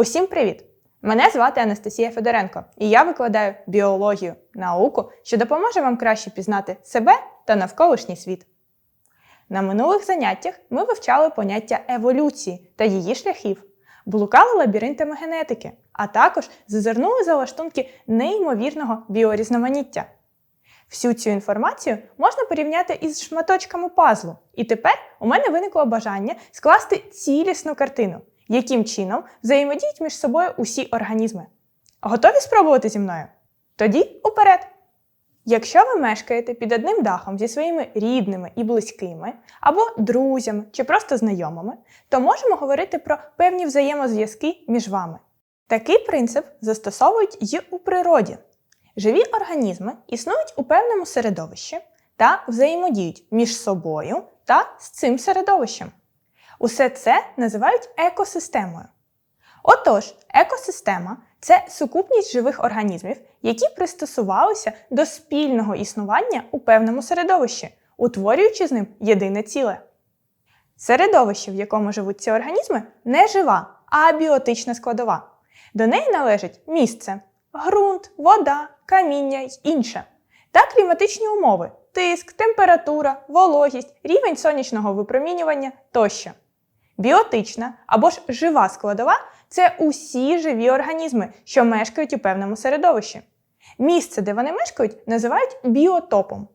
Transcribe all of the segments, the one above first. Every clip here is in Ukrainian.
Усім привіт! Мене звати Анастасія Федоренко, і я викладаю біологію, науку, що допоможе вам краще пізнати себе та навколишній світ. На минулих заняттях ми вивчали поняття еволюції та її шляхів, блукали лабіринтами генетики, а також зазирнули за лаштунки неймовірного біорізноманіття. Всю цю інформацію можна порівняти із шматочками пазлу, і тепер у мене виникло бажання скласти цілісну картину, яким чином взаємодіють між собою усі організми. Готові спробувати зі мною? Тоді уперед! Якщо ви мешкаєте під одним дахом зі своїми рідними і близькими, або друзями чи просто знайомими, то можемо говорити про певні взаємозв'язки між вами. Такий принцип застосовують й у природі. Живі організми існують у певному середовищі та взаємодіють між собою та з цим середовищем. Усе це називають екосистемою. Отож, екосистема це сукупність живих організмів, які пристосувалися до спільного існування у певному середовищі, утворюючи з ним єдине ціле. Середовище, в якому живуть ці організми, не жива, а біотична складова. До неї належить місце, ґрунт, вода, каміння й інше. Та кліматичні умови тиск, температура, вологість, рівень сонячного випромінювання тощо. Біотична або ж жива складова це усі живі організми, що мешкають у певному середовищі. Місце, де вони мешкають, називають біотопом.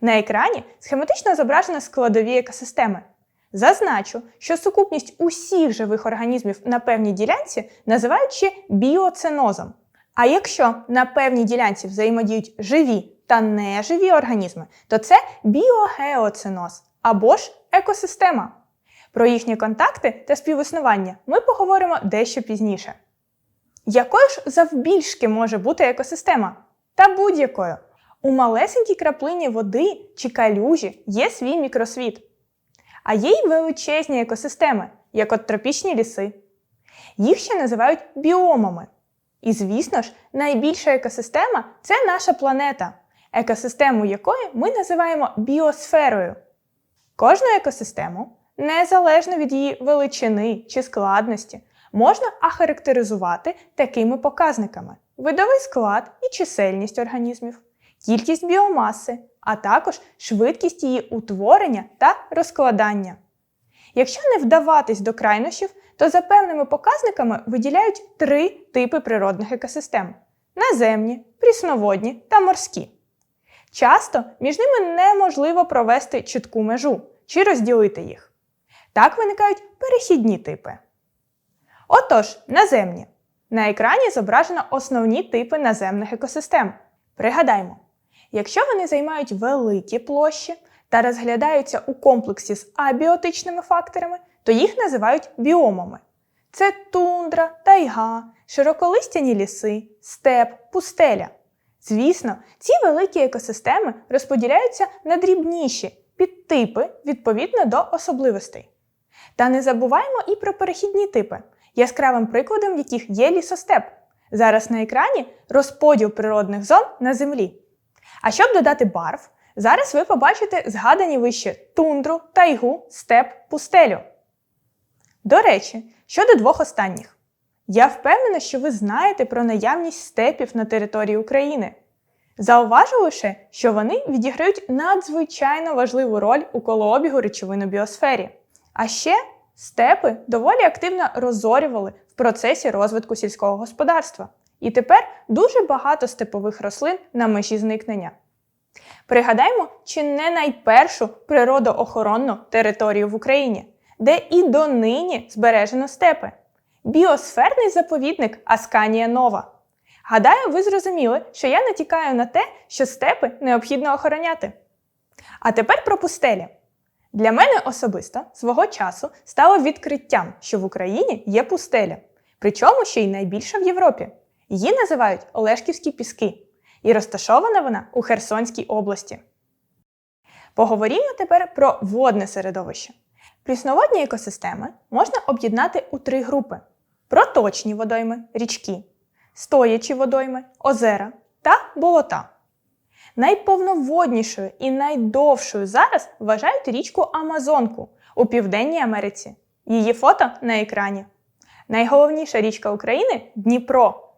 На екрані схематично зображено складові екосистеми. Зазначу, що сукупність усіх живих організмів на певній ділянці називають ще біоценозом. А якщо на певній ділянці взаємодіють живі та неживі організми, то це біогеоценоз або ж екосистема. Про їхні контакти та співіснування ми поговоримо дещо пізніше. Якою ж завбільшки може бути екосистема? Та будь-якою. У малесенькій краплині води чи калюжі є свій мікросвіт. А є й величезні екосистеми, як от тропічні ліси. Їх ще називають біомами. І, звісно ж, найбільша екосистема це наша планета, екосистему якої ми називаємо біосферою. Кожну екосистему, незалежно від її величини чи складності, можна охарактеризувати такими показниками: видовий склад і чисельність організмів, кількість біомаси, а також швидкість її утворення та розкладання. Якщо не вдаватись до крайнощів, то за певними показниками виділяють три типи природних екосистем: наземні, прісноводні та морські. Часто між ними неможливо провести чітку межу чи розділити їх. Так виникають перехідні типи. Отож, наземні. На екрані зображено основні типи наземних екосистем. Пригадаймо, якщо вони займають великі площі та розглядаються у комплексі з абіотичними факторами, то їх називають біомами. Це тундра, тайга, широколистяні ліси, степ, пустеля. Звісно, ці великі екосистеми розподіляються на дрібніші підтипи відповідно до особливостей. Та не забуваємо і про перехідні типи, яскравим прикладом яких є лісостеп. Зараз на екрані розподіл природних зон на землі. А щоб додати барв, зараз ви побачите згадані вище тундру, тайгу, степ, пустелю. До речі, щодо двох останніх. Я впевнена, що ви знаєте про наявність степів на території України. Зауважу лише, що вони відіграють надзвичайно важливу роль у колообігу речовин у біосфері. А ще степи доволі активно розорювали в процесі розвитку сільського господарства. І тепер дуже багато степових рослин на межі зникнення. Пригадаймо, чи не найпершу природоохоронну територію в Україні, де і донині збережено степи біосферний заповідник Асканія Нова. Гадаю, ви зрозуміли, що я натякаю на те, що степи необхідно охороняти. А тепер про пустелі. Для мене особисто свого часу стало відкриттям, що в Україні є пустеля, причому ще й найбільша в Європі. Її називають Олешківські піски, і розташована вона у Херсонській області. Поговоримо тепер про водне середовище. Прісноводні екосистеми можна об'єднати у три групи: проточні водойми, річки, стоячі водойми, озера та болота. Найповноводнішою і найдовшою зараз вважають річку Амазонку у Південній Америці. Її фото на екрані. Найголовніша річка України Дніпро.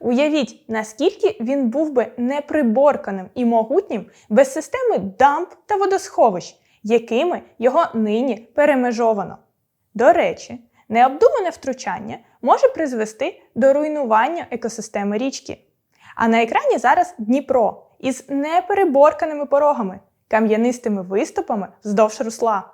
Уявіть, наскільки він був би неприборканим і могутнім без системи дамб та водосховищ, якими його нині перемежовано. До речі, необдумане втручання може призвести до руйнування екосистеми річки. А на екрані зараз Дніпро із непереборканими порогами, кам'янистими виступами вздовж русла.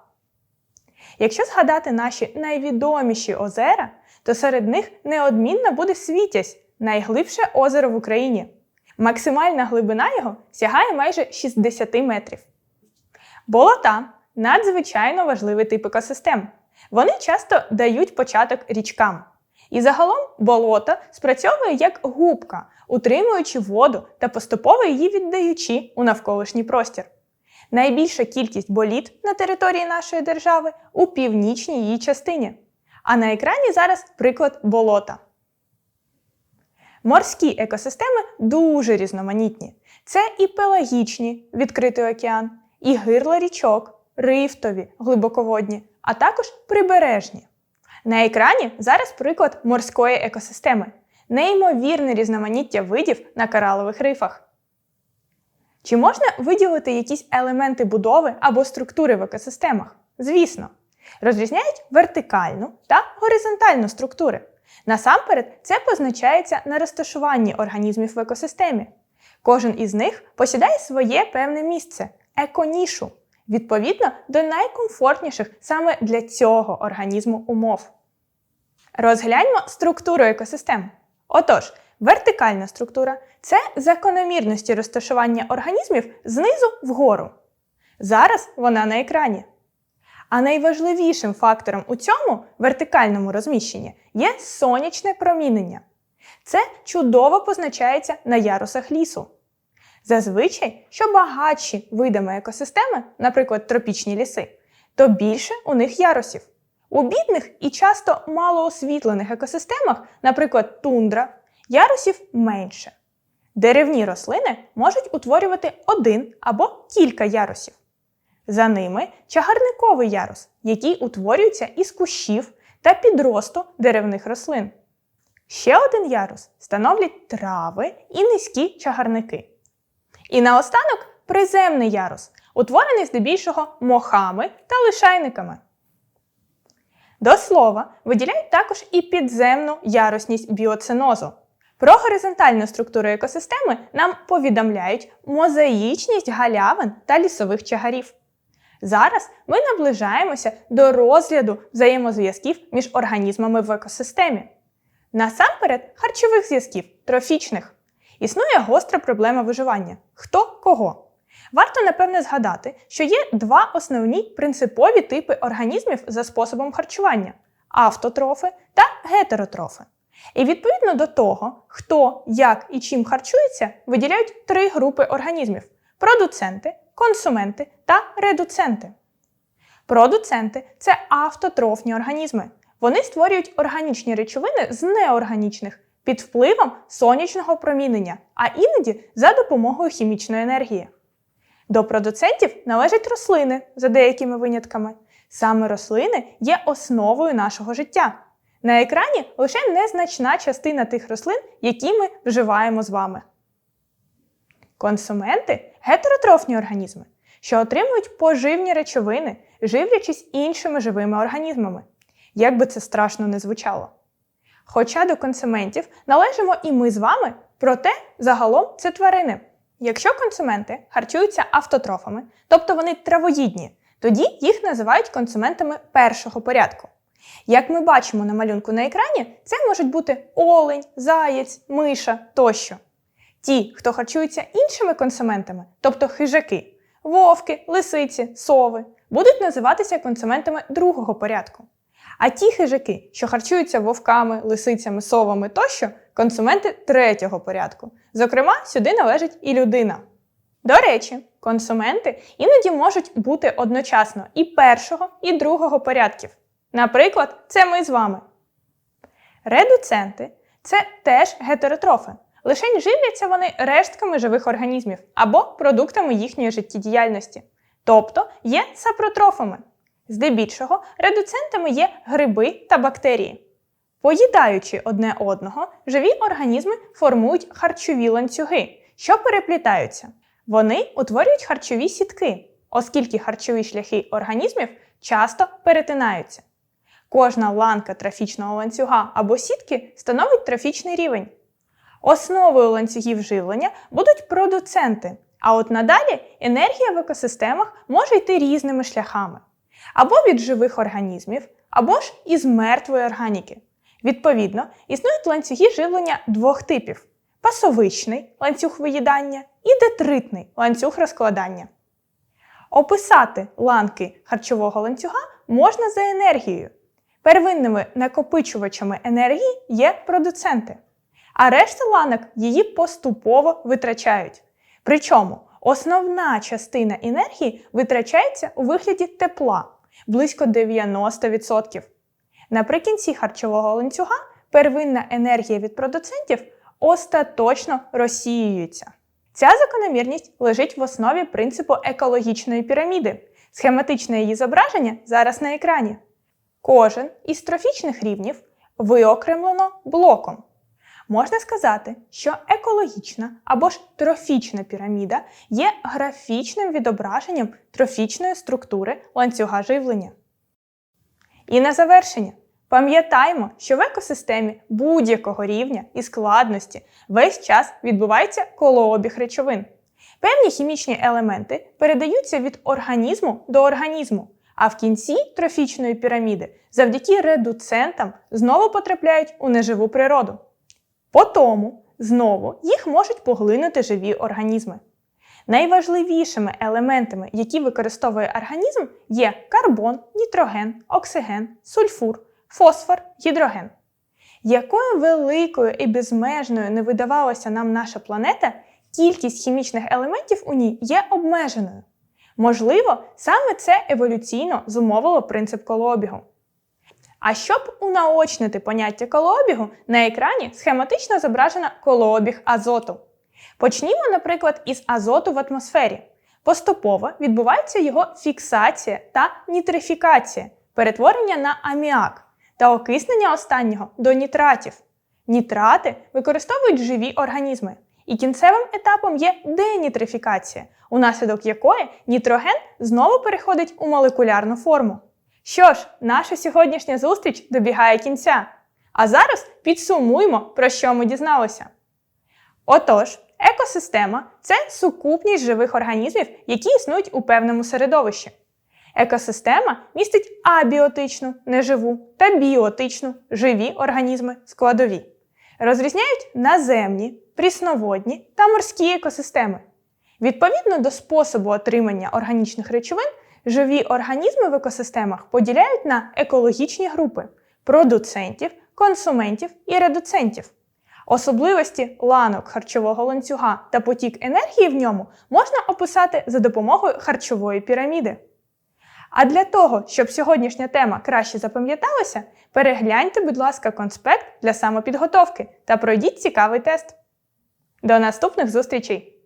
Якщо згадати наші найвідоміші озера, то серед них неодмінно буде Світязь, найглибше озеро в Україні. Максимальна глибина його сягає майже 60 метрів. Болота надзвичайно важливий тип екосистем. Вони часто дають початок річкам. І загалом болото спрацьовує як губка, утримуючи воду та поступово її віддаючи у навколишній простір. Найбільша кількість боліт на території нашої держави у північній її частині. А на екрані зараз приклад болота. Морські екосистеми дуже різноманітні. Це і пелагічні відкритий океан, і гирла річок, рифтові, глибоководні, а також прибережні. На екрані зараз приклад морської екосистеми, неймовірне різноманіття видів на коралових рифах. Чи можна виділити якісь елементи будови або структури в екосистемах? Звісно. Розрізняють вертикальну та горизонтальну структури. Насамперед, це позначається на розташуванні організмів в екосистемі. Кожен із них посідає своє певне місце еконішу, відповідно до найкомфортніших саме для цього організму умов. Розгляньмо структуру екосистем. Отож, вертикальна структура це закономірності розташування організмів знизу вгору. Зараз вона на екрані. А найважливішим фактором у цьому вертикальному розміщенні є сонячне промінення. Це чудово позначається на ярусах лісу. Зазвичай, що багатші видами екосистеми, наприклад, тропічні ліси, то більше у них ярусів. У бідних і часто малоосвітлених екосистемах, наприклад, тундра, ярусів менше. Деревні рослини можуть утворювати один або кілька ярусів. За ними чагарниковий ярус, який утворюється із кущів та підросту деревних рослин. Ще один ярус становлять трави і низькі чагарники. І наостанок приземний ярус, утворений здебільшого мохами та лишайниками. До слова, виділяють також і підземну ярусність біоцинозу. Про горизонтальну структуру екосистеми нам повідомляють мозаїчність галявин та лісових чагарів. Зараз ми наближаємося до розгляду взаємозв'язків між організмами в екосистемі. Насамперед, харчових зв'язків, трофічних. Існує гостра проблема виживання хто кого. Варто, напевне, згадати, що є два основні принципові типи організмів за способом харчування автотрофи та гетеротрофи. І відповідно до того, хто, як і чим харчується, виділяють три групи організмів: продуценти, консументи та редуценти. Продуценти це автотрофні організми. Вони створюють органічні речовини з неорганічних під впливом сонячного промінення, а іноді за допомогою хімічної енергії. До продуцентів належать рослини за деякими винятками. Саме рослини є основою нашого життя. На екрані лише незначна частина тих рослин, які ми вживаємо з вами. Консументи гетеротрофні організми, що отримують поживні речовини, живлячись іншими живими організмами. Як би це страшно не звучало. Хоча до консументів належимо і ми з вами, проте загалом це тварини. Якщо консументи харчуються автотрофами, тобто вони травоїдні, тоді їх називають консументами першого порядку. Як ми бачимо на малюнку на екрані, це можуть бути олень, заєць, миша тощо. Ті, хто харчуються іншими консументами, тобто хижаки, вовки, лисиці, сови, будуть називатися консументами другого порядку. А ті хижаки, що харчуються вовками, лисицями, совами тощо, консументи третього порядку. Зокрема, сюди належить і людина. До речі, консументи іноді можуть бути одночасно і першого, і другого порядків. Наприклад, це ми з вами. Редуценти це теж гетеротрофи. Лишень живляться вони рештками живих організмів або продуктами їхньої життєдіяльності. Тобто є сапротрофами. Здебільшого редуцентами є гриби та бактерії. Поїдаючи одне одного, живі організми формують харчові ланцюги, що переплітаються. Вони утворюють харчові сітки, оскільки харчові шляхи організмів часто перетинаються. Кожна ланка трофічного ланцюга або сітки становить трофічний рівень. Основою ланцюгів живлення будуть продуценти, а от надалі енергія в екосистемах може йти різними шляхами або від живих організмів, або ж із мертвої органіки. Відповідно, існують ланцюги живлення двох типів: пасовичний ланцюг виїдання і детритний ланцюг розкладання. Описати ланки харчового ланцюга можна за енергією. Первинними накопичувачами енергії є продуценти, а решта ланок її поступово витрачають. Причому основна частина енергії витрачається у вигляді тепла близько 90%. Наприкінці харчового ланцюга первинна енергія від продуцентів остаточно розсіюється. Ця закономірність лежить в основі принципу екологічної піраміди. Схематичне її зображення зараз на екрані. Кожен із трофічних рівнів виокремлено блоком. Можна сказати, що екологічна або ж трофічна піраміда є графічним відображенням трофічної структури ланцюга живлення. І на завершення. Пам'ятаймо, що в екосистемі будь-якого рівня і складності весь час відбувається колообіг речовин. Певні хімічні елементи передаються від організму до організму, а в кінці трофічної піраміди завдяки редуцентам знову потрапляють у неживу природу. По тому знову їх можуть поглинути живі організми. Найважливішими елементами, які використовує організм, є карбон, нітроген, оксиген, сульфур, фосфор, гідроген. Якою великою і безмежною не видавалася нам наша планета, кількість хімічних елементів у ній є обмеженою. Можливо, саме це еволюційно зумовило принцип колообігу. А щоб унаочнити поняття колообігу, на екрані схематично зображено колообіг азоту. Почнімо, наприклад, із азоту в атмосфері. Поступово відбувається його фіксація та нітрифікація, перетворення на аміак та окиснення останнього до нітратів. Нітрати використовують живі організми, і кінцевим етапом є денітрифікація, унаслідок якої нітроген знову переходить у молекулярну форму. Що ж, наша сьогоднішня зустріч добігає кінця. А зараз підсумуємо, про що ми дізналися. Отож, екосистема це сукупність живих організмів, які існують у певному середовищі. Екосистема містить абіотичну, неживу та біотичну живі організми складові. Розрізняють наземні, прісноводні та морські екосистеми. Відповідно до способу отримання органічних речовин, живі організми в екосистемах поділяють на екологічні групи продуцентів, консументів і редуцентів. Особливості ланок харчового ланцюга та потік енергії в ньому можна описати за допомогою харчової піраміди. А для того, щоб сьогоднішня тема краще запам'яталася, перегляньте, будь ласка, конспект для самопідготовки та пройдіть цікавий тест. До наступних зустрічей!